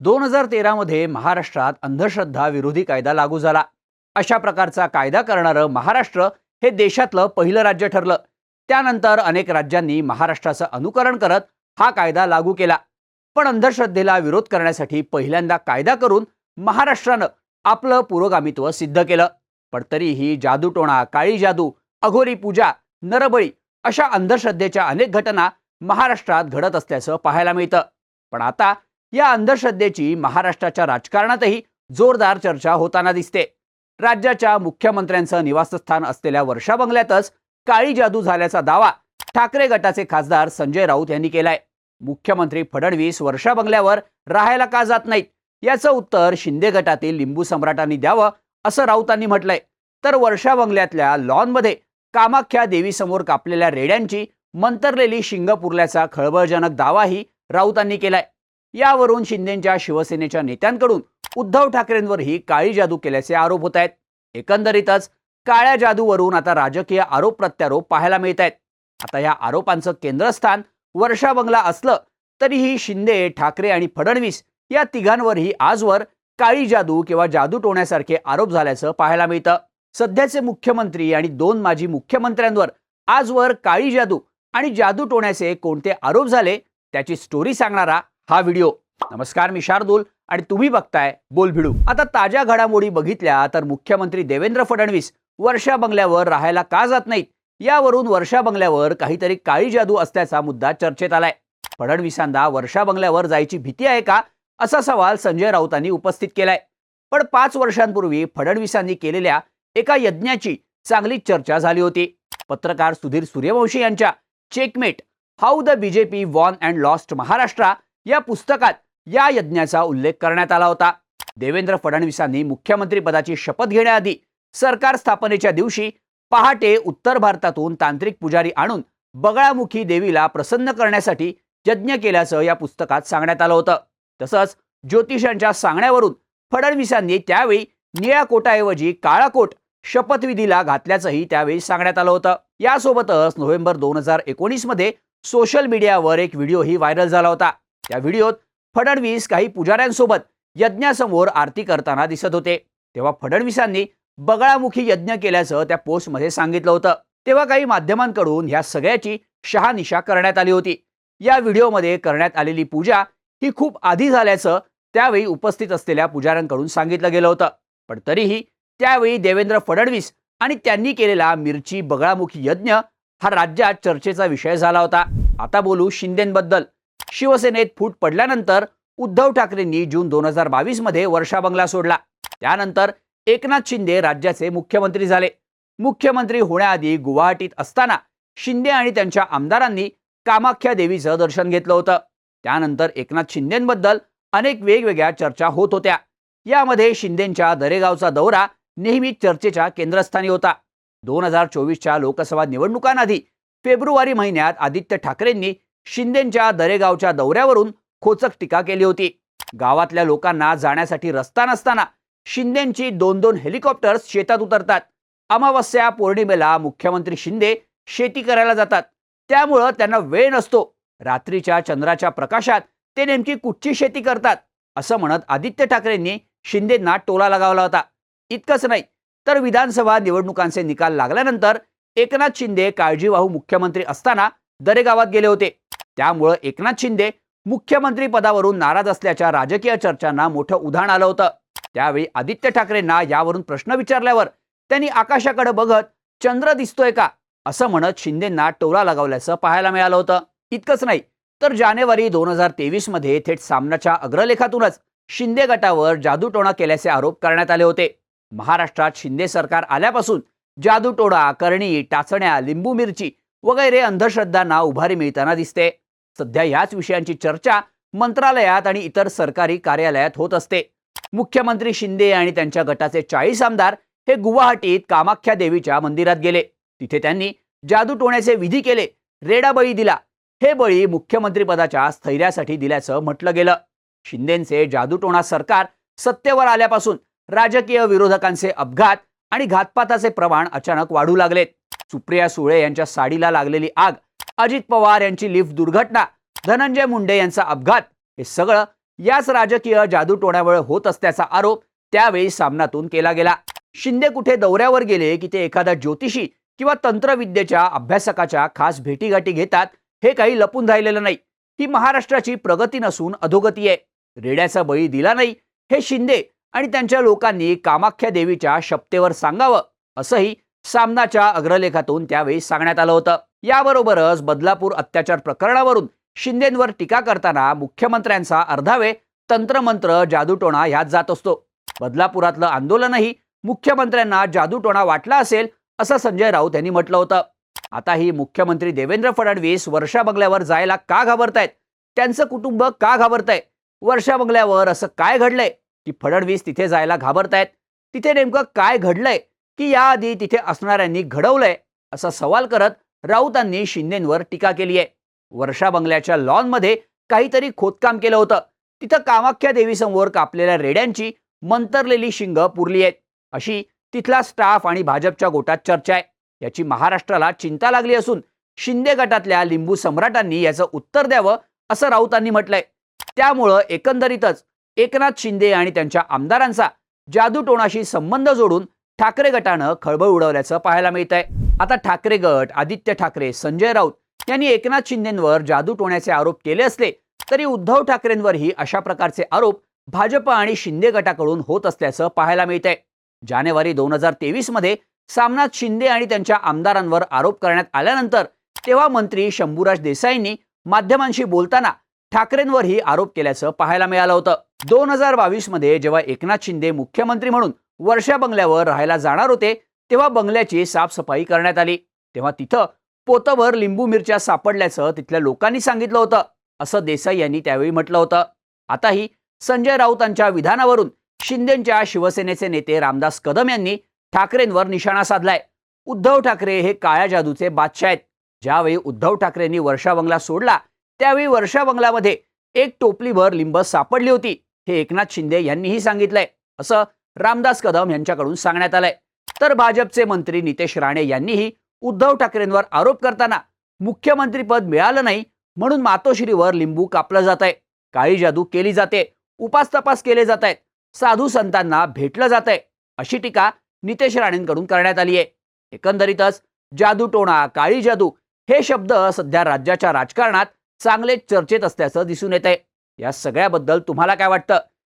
दोन हजार तेरामध्ये महाराष्ट्रात अंधश्रद्धा विरोधी कायदा लागू झाला. अशा प्रकारचा कायदा करणारं महाराष्ट्र हे देशातलं पहिलं राज्य ठरलं. त्यानंतर अनेक राज्यांनी महाराष्ट्राचं अनुकरण करत हा कायदा लागू केला. पण अंधश्रद्धेला विरोध करण्यासाठी पहिल्यांदा कायदा करून महाराष्ट्रानं आपलं पुरोगामित्व सिद्ध केलं. पण तरीही जादूटोणा काळी जादू अघोरी पूजा नरबळी अशा अंधश्रद्धेच्या अनेक घटना महाराष्ट्रात घडत असल्याचं पाहायला मिळतं. पण आता या अंधश्रद्धेची महाराष्ट्राच्या राजकारणातही जोरदार चर्चा होताना दिसते. राज्याच्या मुख्यमंत्र्यांचं निवासस्थान असलेल्या वर्षा बंगल्यातच काळी जादू झाल्याचा दावा ठाकरे गटाचे खासदार संजय राऊत यांनी केलाय. मुख्यमंत्री फडणवीस वर्षा बंगल्यावर राहायला का जात नाहीत? याचं उत्तर शिंदे गटातील लिंबू सम्राटांनी द्यावं असं राऊतांनी म्हटलंय. तर वर्षा बंगल्यातल्या लॉनमध्ये कामाख्या देवीसमोर कापलेल्या रेड्यांची मंतरलेली शिंग पुरल्याचा खळबळजनक दावाही राऊतांनी केलाय. यावरून शिंदेच्या शिवसेनेच्या नेत्यांकडून उद्धव ठाकरेंवरही काळी जादू केल्याचे आरोप होत आहेत. एकंदरीतच काळ्या जादूवरून आता राजकीय आरोप प्रत्यारोप पाहायला मिळत आहेत. आता या आरोपांचं केंद्रस्थान वर्षा बंगला असलं तरीही शिंदे ठाकरे आणि फडणवीस या तिघांवरही आजवर काळी जादू किंवा जादू टोण्यासारखे आरोप झाल्याचं पाहायला मिळतं. सध्याचे मुख्यमंत्री आणि दोन माजी मुख्यमंत्र्यांवर आजवर काळी जादू आणि जादू टोण्याचे कोणते आरोप झाले त्याची स्टोरी सांगणारा हा व्हिडिओ. नमस्कार मी शार्दूल आणि तुम्ही बघताय बोल भिडू. आता ताज्या घडामोडी बघितल्या तर मुख्यमंत्री देवेंद्र फडणवीस वर्षा बंगल्यावर राहायला का जात नाहीत? यावरून वर्षा बंगल्यावर काहीतरी काळी जादू असल्याचा मुद्दा चर्चेत आलाय. फडणवीसांना वर्षा बंगल्यावर जायची भीती आहे का? असा सवाल संजय राऊतांनी उपस्थित केलाय. पण पाच वर्षांपूर्वी फडणवीसांनी केलेल्या एका यज्ञाची चांगली चर्चा झाली होती. पत्रकार सुधीर सूर्यवंशी यांच्या checkmate how the BJP won and lost Maharashtra या पुस्तकात या यज्ञाचा उल्लेख करण्यात आला होता. देवेंद्र फडणवीसांनी मुख्यमंत्री पदाची शपथ घेण्याआधी सरकार स्थापनेच्या दिवशी पहाटे उत्तर भारतातून तांत्रिक पुजारी आणून बगळामुखी देवीला प्रसन्न करण्यासाठी यज्ञ केल्याचं या पुस्तकात सांगण्यात आलं होतं. तसंच ज्योतिषांच्या सांगण्यावरून फडणवीसांनी त्यावेळी निळ्या कोटाऐवजी काळा कोट शपथविधीला घातल्याचंही त्यावेळी सांगण्यात आलं होतं. यासोबतच नोव्हेंबर दोन हजार एकोणीसमध्ये सोशल मीडियावर एक व्हिडिओही व्हायरल झाला होता. त्या व्हिडिओत फडणवीस काही पुजाऱ्यांसोबत यज्ञासमोर आरती करताना दिसत होते. तेव्हा फडणवीसांनी बगळामुखी यज्ञ केल्याचं त्या पोस्टमध्ये सांगितलं होतं. तेव्हा काही माध्यमांकडून ह्या सगळ्याची शहानिशा करण्यात आली होती. या व्हिडिओमध्ये करण्यात आलेली पूजा ही खूप आधी झाल्याचं त्यावेळी उपस्थित असलेल्या पुजाऱ्यांकडून सांगितलं गेलं होतं. पण तरीही त्यावेळी देवेंद्र फडणवीस आणि त्यांनी केलेला मिरची बगळामुखी यज्ञ हा राज्यात चर्चेचा विषय झाला होता. आता बोलू शिंदेबद्दल. शिवसेनेत फूट पडल्यानंतर उद्धव ठाकरेंनी जून दोन हजार बावीसमध्ये वर्षा बंगला सोडला. त्यानंतर एकनाथ शिंदे राज्याचे मुख्यमंत्री झाले. मुख्यमंत्री होण्याआधी गुवाहाटीत असताना शिंदे आणि त्यांच्या आमदारांनी कामाख्या देवीचं दर्शन घेतलं होतं. त्यानंतर एकनाथ शिंदेबद्दल अनेक वेगवेगळ्या चर्चा होत होत्या. यामध्ये शिंदेच्या दरेगावचा दौरा नेहमी चर्चेच्या केंद्रस्थानी होता. दोन हजार चोवीसच्या लोकसभा निवडणुकांआधी फेब्रुवारी महिन्यात आदित्य ठाकरेंनी शिंदेच्या दरेगावच्या दौऱ्यावरून खोचक टीका केली होती. गावातल्या लोकांना जाण्यासाठी रस्ता नसताना शिंदेची दोन दोन हेलिकॉप्टर्स शेतात उतरतात. अमावस्या पौर्णिमेला मुख्यमंत्री शिंदे शेती करायला जातात. त्यामुळं त्यांना वेळ नसतो. रात्रीच्या चंद्राच्या प्रकाशात ते नेमकी कुठची शेती करतात असं म्हणत आदित्य ठाकरेंनी शिंदेंना टोला लगावला होता. इतकंच नाही तर विधानसभा निवडणुकांचे निकाल लागल्यानंतर एकनाथ शिंदे काळजीवाहू मुख्यमंत्री असताना दरेगावात गेले होते. त्यामुळं एकनाथ शिंदे मुख्यमंत्री पदावरून नाराज असल्याच्या राजकीय चर्चांना मोठं उधाण आलं होतं. त्यावेळी आदित्य ठाकरेंना यावरून प्रश्न विचारल्यावर त्यांनी आकाशाकडे बघत चंद्र दिसतोय का? असं म्हणत शिंदेंना टोला लगावल्याचं पाहायला मिळालं होतं. इतकंच नाही तर जानेवारी दोन हजार तेवीसमध्ये थेट सामनाच्या अग्रलेखातूनच शिंदे गटावर जादूटोणा केल्याचे आरोप करण्यात आले होते. महाराष्ट्रात शिंदे सरकार आल्यापासून जादूटोणा करणी टाचण्या लिंबू मिरची वगैरे अंधश्रद्धांना उभारी मिळताना दिसते. सध्या याच विषयांची चर्चा मंत्रालयात आणि इतर सरकारी कार्यालयात होत असते. मुख्यमंत्री शिंदे आणि त्यांच्या गटाचे चाळीस आमदार हे गुवाहाटीत कामाख्या देवीच्या मंदिरात गेले. तिथे त्यांनी जादू टोण्याचे विधी केले रेडा बळी दिला. हे बळी मुख्यमंत्रीपदाच्या स्थैर्यासाठी दिल्याचं म्हटलं गेलं. शिंदेचे जादूटोणा सरकार सत्तेवर आल्यापासून राजकीय विरोधकांचे अपघात आणि घातपाताचे प्रमाण अचानक वाढू लागलेत सुप्रिया सुळे यांच्या साडीला लागलेली आग अजित पवार यांची लिफ्ट दुर्घटना धनंजय मुंडे यांचा अपघात हे सगळं याच राजकीय जादूटोण्यामुळे होत असल्याचा आरोप त्यावेळी सामनातून केला गेला. शिंदे कुठे दौऱ्यावर गेले की ते एखादा ज्योतिषी किंवा तंत्रविद्येच्या अभ्यासकाच्या खास भेटीगाठी घेतात हे काही लपून राहिलेलं नाही. ही महाराष्ट्राची प्रगती नसून अधोगती आहे. रेड्याचा बळी दिला नाही हे शिंदे आणि त्यांच्या लोकांनी कामाख्या देवीच्या शपतेवर सांगावं असंही सामनाच्या अग्रलेखातून त्यावेळी सांगण्यात आलं होतं. याबरोबरच बदलापूर अत्याचार प्रकरणावरून शिंदेंवर टीका करताना मुख्यमंत्र्यांचा अर्धा वेळ तंत्रमंत्र जादूटोणा ह्यात जात असतो. बदलापुरातलं आंदोलनही मुख्यमंत्र्यांना जादूटोणा वाटला असेल असं संजय राऊत यांनी म्हटलं होतं. आता ही मुख्यमंत्री देवेंद्र फडणवीस वर्षा बंगल्यावर जायला का घाबरतायत? त्यांचं कुटुंब का घाबरतंय? वर्षा बंगल्यावर असं काय घडलंय? की फडणवीस तिथे जायला घाबरतायत? तिथे नेमकं काय घडलंय? की याआधी तिथे असणाऱ्यांनी घडवलंय असा सवाल करत राऊतांनी शिंदेंवर टीका केली आहे. वर्षा बंगल्याच्या लॉनमध्ये काहीतरी खोदकाम केलं होतं. तिथं कामाख्या देवीसमोर कापलेल्या रेड्यांची मंतरलेली शिंग पुरली आहेत. अशी तिथला स्टाफ आणि भाजपच्या गोटात चर्चा आहे. याची महाराष्ट्राला चिंता लागली असून शिंदे गटातल्या लिंबू सम्राटांनी याचं उत्तर द्यावं असं राऊतांनी म्हटलंय. त्यामुळं एकंदरीतच एकनाथ शिंदे आणि त्यांच्या आमदारांचा जादूटोणाशी संबंध जोडून ठाकरे गटानं खळबळ उडवल्याचं पाहायला मिळत आहे आता ठाकरे गट आदित्य ठाकरे संजय राऊत यांनी एकनाथ शिंदेंवर जादूटोण्याचे आरोप केले असले तरी उद्धव ठाकरेंवरही अशा प्रकारचे आरोप भाजप आणि शिंदे गटाकडून होत असल्याचं पाहायला मिळत आहे जानेवारी दोन हजार तेवीसमध्ये सामनाथ शिंदे आणि त्यांच्या आमदारांवर आरोप करण्यात आल्यानंतर तेव्हा मंत्री शंभूराज देसाईंनी माध्यमांशी बोलताना ठाकरेंवरही आरोप केल्याचं पाहायला मिळालं होतं. दोन हजार बावीसमध्ये जेव्हा एकनाथ शिंदे मुख्यमंत्री म्हणून वर्षा बंगल्यावर राहायला जाणार होते तेव्हा बंगल्याची साफसफाई करण्यात आली. तेव्हा तिथं पोतभर लिंबू मिरच्या सापडल्याचं तिथल्या लोकांनी सांगितलं होतं. असं देसाई यांनी त्यावेळी म्हटलं होतं. आताही संजय राऊतांच्या विधानावरून शिंदेच्या शिवसेनेचे नेते रामदास कदम यांनी ठाकरेंवर निशाणा साधलाय. उद्धव ठाकरे हे काळ्या जादूचे बादशाह आहेत. ज्यावेळी उद्धव ठाकरेंनी वर्षा बंगला सोडला त्यावेळी वर्षा बंगल्यामध्ये एक टोपलीभर लिंब सापडली होती हे एकनाथ शिंदे यांनीही सांगितलंय. असं रामदास कदम यांच्याकडून सांगण्यात आलंय. तर भाजपचे मंत्री नितेश राणे यांनीही उद्धव ठाकरेंवर आरोप करताना मुख्यमंत्रीपद मिळालं नाही म्हणून मातोश्रीवर लिंबू कापलं जात आहे काळी जादू केली जाते उपास तपास केले जात आहेत साधू संतांना भेटलं जात आहे अशी टीका नितेश राणेंकडून करण्यात आली आहे एकंदरीतच जादूटोणा काळी जादू हे शब्द सध्या राज्याच्या राजकारणात चांगले चर्चेत असल्याचं दिसून येत आहे या सगळ्याबद्दल तुम्हाला काय वाटतं?